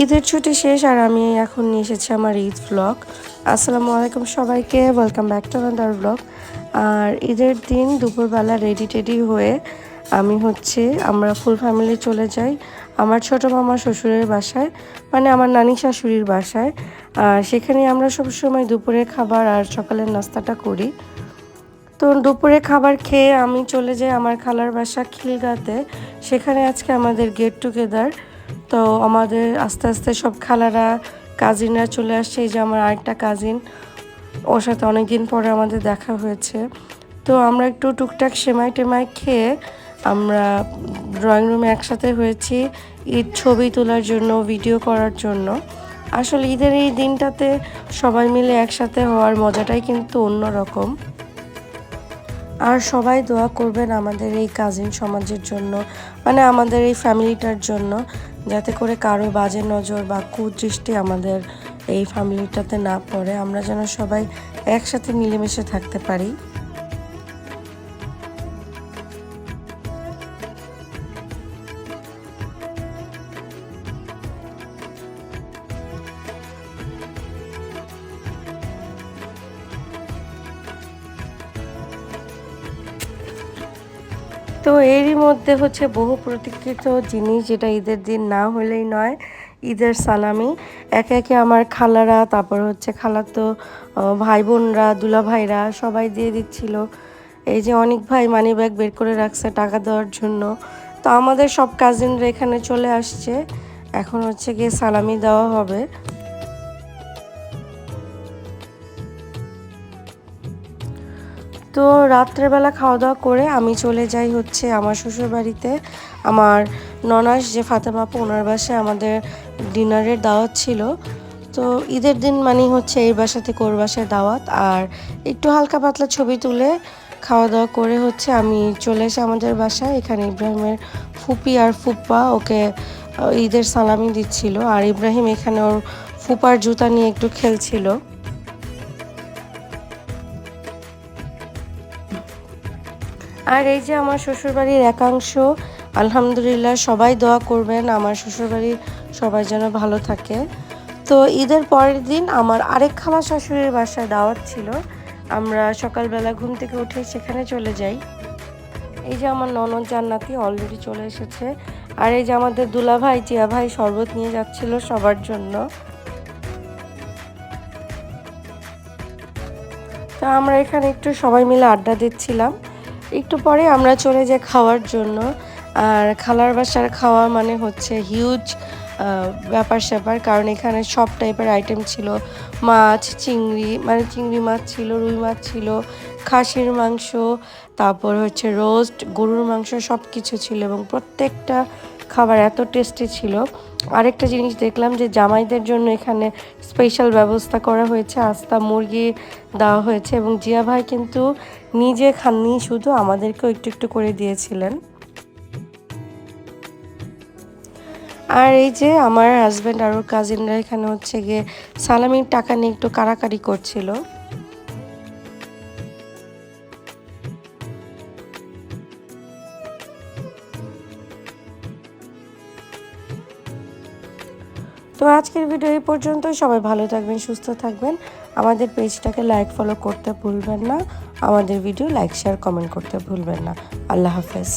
ঈদের ছুটি শেষ আর আমি এখন নিয়ে এসেছি আমার ঈদ ব্লগ আসসালামু আলাইকুম সবাইকে welcome back to another blog আর ঈদের দিন দুপুরবেলা রেডি টেডি হয়ে আমি হচ্ছে আমরা ফুল ফ্যামিলি চলে যাই আমার ছোট মামা শ্বশুরের বাসায় মানে আমার নানি শাশুড়ির বাসায়। আর সেখানে আমরা সবসময় দুপুরের খাবার আর সকালের নাস্তাটা করি। তো দুপুরে খাবার খেয়ে আমি চলে যাই আমার খালার বাসা খিলগাতে। সেখানে আজকে আমাদের গেট টুগেদার তো আমাদের আস্তে আস্তে সব খালারা কাজিনরা চলে আসছে। এই যে আমার আরেকটা কাজিন ওর সাথে অনেক দিন পরে আমাদের দেখা হয়েছে। তো আমরা একটু টুকটাক সেমাই টেমাই খেয়ে আমরা ড্রয়িং রুমে একসাথে হয়েছি ঈদ ছবি তোলার জন্য ভিডিও করার জন্য। আসলে ঈদের এই দিনটাতে সবাই মিলে একসাথে হওয়ার মজাটাই কিন্তু অন্যরকম। আর সবাই দোয়া করবেন আমাদের এই কাজিন সমাজের জন্য মানে আমাদের এই ফ্যামিলিটার জন্য। যাতে করে কারও বাজে নজর বা কুদৃষ্টি আমাদের এই ফ্যামিলিটাতে না পড়ে, আমরা যেন সবাই একসাথে মিলেমিশে থাকতে পারি। তো এরই মধ্যে হচ্ছে বহু প্রতীক্ষিত জিনিস যেটা ঈদের দিন না হলেই নয় ঈদের সালামি। একে একে আমার খালারা তারপর হচ্ছে খালাতো আহ, ভাই বোনরা দুলা ভাইরা সবাই দিয়ে দিচ্ছিল। এই যে অনেক ভাই মানি ব্যাগ বের করে রাখছে টাকা দেওয়ার জন্য। তো আমাদের সব কাজিনরা এখানে চলে আসছে। এখন হচ্ছে গিয়ে সালামি দেওয়া হবে। তো রাত্রেবেলা খাওয়া দাওয়া করে আমি চলে যাই হচ্ছে আমার শ্বশুর বাড়িতে আমার ননাস যে ফাতেমাপু ওনার বাসায় আমাদের ডিনারের দাওয়াত ছিল। তো ঈদের দিন মানেই হচ্ছে এই বাসা থেকে ওর বাসায় দাওয়াত। আর একটু হালকা পাতলা ছবি তুলে খাওয়া দাওয়া করে হচ্ছে আমি চলে এসে আমাদের বাসায়। এখানে ইব্রাহিমের ফুপি আর ফুপ্পা ওকে ঈদের সালামি দিচ্ছিল। আর ইব্রাহিম এখানে ওর ফুপার জুতা নিয়ে একটু খেলছিল। আর এই যে আমার শ্বশুরবাড়ির একাংশ, আলহামদুলিল্লাহ সবাই দোয়া করবেন, আমার শ্বশুরবাড়ির সবাই যেন ভালো থাকে। তো ঈদের পরের দিন আমার আরেক খালা শাশুড়ির বাসায় দাওয়াত ছিল। আমরা সকালবেলা ঘুম থেকে উঠে সেখানে চলে যাই। এই যে আমার ননদ জান্নাতি অলরেডি চলে এসেছে। আর এই যে আমাদের দুলা ভাই, জিয়া ভাই শরবত নিয়ে যাচ্ছিল সবার জন্য। তো আমরা এখানে একটু সবাই মিলে আড্ডা দিচ্ছিলাম। একটু পরে আমরা চলে যাই খাওয়ার জন্য। আর খালার বাসার খাওয়া মানে হচ্ছে হিউজ ব্যাপার স্যাপার। কারণ এখানে সব টাইপের আইটেম ছিল। মাছ, চিংড়ি মানে চিংড়ি মাছ ছিল, রুই মাছ ছিল, খাসির মাংস, তারপর হচ্ছে রোস্ট গরুর মাংস সব কিছু ছিল এবং প্রত্যেকটা খাবার এত টেস্টি ছিল। আরেকটা জিনিস দেখলাম যে জামাইদের জন্য এখানে স্পেশাল ব্যবস্থা করা হয়েছে, আস্তা মুরগি দেওয়া হয়েছে এবং জিয়া ভাই কিন্তু নিজে খাননি, শুধু আমাদেরকেও একটু একটু করে দিয়েছিলেন। আর এই যে আমার হাজব্যান্ড আর কাজিনরা এখানে হচ্ছে গিয়ে সালামির টাকা নিয়ে একটু কারাকারি করছিল। তো আজকের ভিডিও এই পর্যন্ত সবাই ভালো থাকবেন, সুস্থ থাকবেন। আমাদের পেজটাকে লাইক ফলো করতে ভুলবেন না। আমাদের ভিডিও লাইক শেয়ার কমেন্ট করতে ভুলবেন না। আল্লাহ হাফেজ।